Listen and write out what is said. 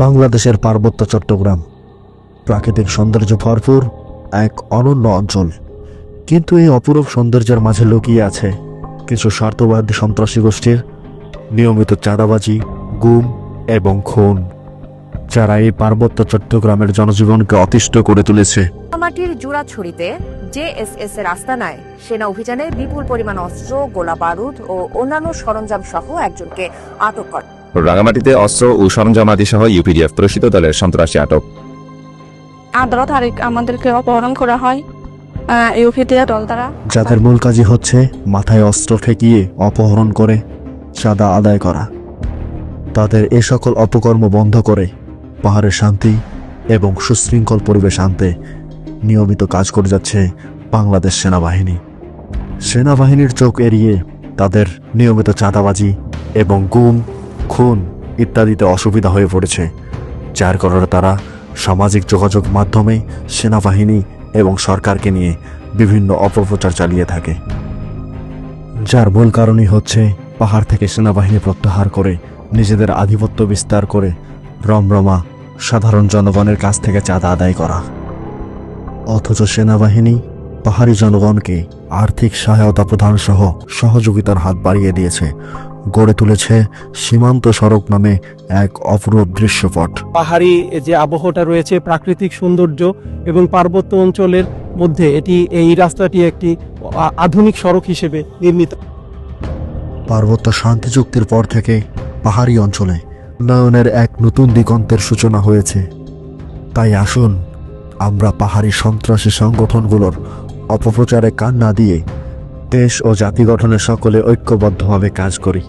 বাংলাদেশের পার্বত্য চট্টগ্রাম। প্রাকৃতিক সৌন্দর্য ভরপুর এক অনন্য অঞ্চল। কিন্তু এই অপরূপ সৌন্দর্যের মাঝে লুকিয়ে আছে কিছু স্বার্থবাদী সন্ত্রাসী গোষ্ঠীর নিয়মিত চাঁদাবাজি, গুম এবং খুন, যারা এই পার্বত্য চট্টগ্রামের জনজীবনকে অতিষ্ঠ করে তুলেছে। মাটির জোড়াছড়িতে জেএসএস এর আস্তানায় সেনা অভিযানে বিপুল পরিমাণ অস্ত্র গোলা বারুদ ও অন্যান্য সরঞ্জাম সহ একজনকে আটক করে রাঙামাটিতে অস্ত্র ও সরঞ্জামাদি সহ ইউপিডিএফ প্রসিত দলের সন্ত্রাসী আটক। আঠারো তারিখ আমাদেরকে অপহরণ করা হয় ইউপিটিয়া দল দ্বারা। যাদের মূল কাজই হচ্ছে মাথায় অস্ত্র ঠেকিয়ে অপহরণ করে চাঁদা আদায় করা। তাদের এ সকল অপকর্ম বন্ধ করে পাহাড়ের শান্তি এবং সুশৃঙ্খল পরিবেশ আনতে নিয়মিত কাজ করে যাচ্ছে বাংলাদেশ সেনাবাহিনী। সেনাবাহিনীর চোখ এড়িয়ে তাদের নিয়মিত চাঁদাবাজি এবং গুম খুন ইত্যাদিতে অসুবিধা হয়ে পড়েছে, যার কারণে তারা সামাজিক যোগাযোগ মাধ্যমে সেনাবাহিনী এবং সরকারকে নিয়ে বিভিন্ন অপপ্রচার চালিয়ে থাকে। যার মূল কারণই হচ্ছে পাহাড় থেকে সেনাবাহিনী প্রত্যাহার করে নিজেদের আধিপত্য বিস্তার করে রমরমা সাধারণ জনগণের কাছ থেকে চাঁদা আদায় করা। অথচ সেনাবাহিনী পাহাড়ি জনগণকে আর্থিক সহায়তা প্রদান সহ সহযোগিতার হাত বাড়িয়ে দিয়েছে গড়ে তুলেছে সীমান্ত সড়ক নামে এক অপরূপ দৃশ্যপট। পাহাড়ি যে আবহাওয়াটা রয়েছে প্রাকৃতিক সৌন্দর্য এবং পার্বত্য অঞ্চলের মধ্যে এটি এই রাস্তাটি একটি আধুনিক সড়ক হিসেবে নির্মিত। পার্বত্য শান্তি চুক্তির পর থেকে পাহাড়ি অঞ্চলে উন্নয়নের এক নতুন দিগন্তের সূচনা হয়েছে। তাই আসুন আমরা পাহাড়ি সন্ত্রাসী সংগঠনগুলোর অপপ্রচারে কান না দিয়ে দেশ ও জাতি গঠনে সকলে ঐক্যবদ্ধভাবে কাজ করি।